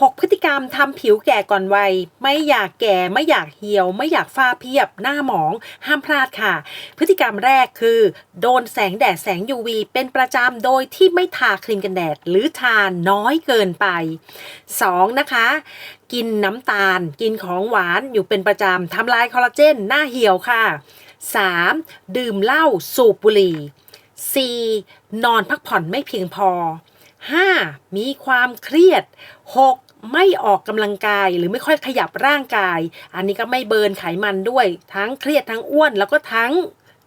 6 พฤติกรรมทำผิวแก่ก่อนวัย ไม่อยากแก่ไม่อยากเหี่ยว ไม่อยากฝ้าเพียบ หน้าหมอง ห้ามพลาดค่ะ พฤติกรรมแรกคือ โดนแสงแดดแสง UV เป็นประจำโดยที่ไม่ทาครีมกันแดด หรือทาน้อยเกินไป 2. นะคะ กินน้ำตาล กินของหวานอยู่เป็นประจำทำลายคอลลาเจน หน้าเหี่ยวค่ะ 3. ดื่มเหล้าสูบบุหรี่ 4. นอนพักผ่อนไม่เพียงพอ 5. มีความเครียด 6. ไม่ออกกำลังกายหรือไม่ค่อยขยับร่างกาย อันนี้ก็ไม่เบิร์นไขมันด้วย ทั้งเครียดทั้งอ้วนแล้วก็ทั้ง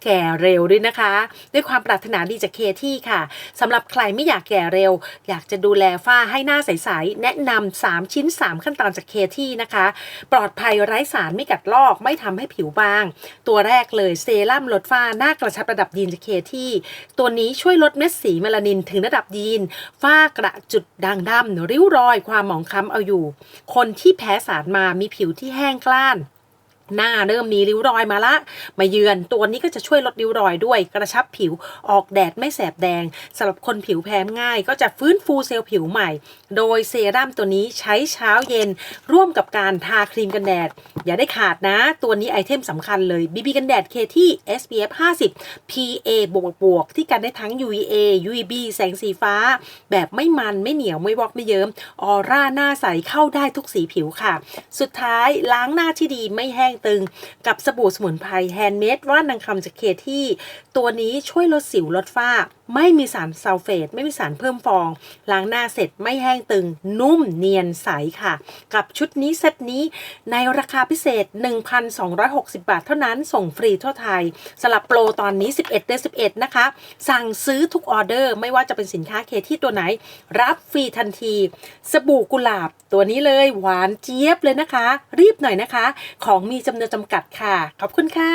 แก่เร็วด้วยนะคะ ด้วยความปรารถนาดีจากเคที่ค่ะสำหรับใครไม่อยากแก่เร็ว อยากจะดูแลฝ้าให้หน้าใสๆแนะนำ3ชิ้น 3 ขั้นตอนจากเคที่นะคะ ปลอดภัยไร้สารไม่กัดลอกไม่ทำให้ผิวบาง ตัวแรกเลยเซรั่มลดฝ้าหน้ากระชับระดับยีนจากเคที่ตัวนี้ช่วยลดเม็ดสีเมลานินถึงระดับยีนฝ้ากระจุดด่างดำริ้วรอย ความหมองคล้ำเอาอยู่ คนที่แพ้สารมามีผิวที่แห้งกล้าน หน้าเริ่มมีริ้วรอยมาละ มาเยือนตัวนี้ก็จะช่วยลดริ้วรอยด้วย กระชับผิวออกแดดไม่แสบแดงสำหรับคนผิวแพ้ง่าย ก็จะฟื้นฟูเซลล์ผิวใหม่ โดยเซรั่มตัวนี้ใช้เช้าเย็น ร่วมกับการทาครีมกันแดด อย่าได้ขาดนะ ตัวนี้ไอเทมสำคัญเลย BB กันแดด KT SPF 50 PA บวกบวกที่กันได้ทั้ง UVA UVB แสงสีฟ้า แบบไม่มันไม่เหนียวไม่วอกไม่เยิ้มออร่าหน้าใสเข้าได้ทุกสีผิวค่ะ สุดท้ายล้างหน้าที่ดีไม่แห้งงตึง กับสบู่สมุนไพรแฮนด์เมดว่านนางคำจากเคที่ ตัวนี้ช่วยลดสิวลดฝ้า ไม่มีสารซัลเฟตไม่มีสารเพิ่มฟอง ล้างหน้าเสร็จไม่แห้งตึง นุ่มเนียนใสค่ะ กับชุดนี้เซตนี้ในราคาพิเศษ 1,260 บาทเท่านั้นส่งฟรีทั่วไทยสลับโปรตอนนี้ 11เดือน11 นะคะ สั่งซื้อทุกออเดอร์ ไม่ว่าจะเป็นสินค้าเคที่ตัวไหน รับฟรีทันที สบู่กุหลาบตัวนี้เลยหวานเจี๊ยบเลยนะคะ รีบหน่อยนะคะ ของมีจำนวนจำกัดค่ะ ขอบคุณค่ะ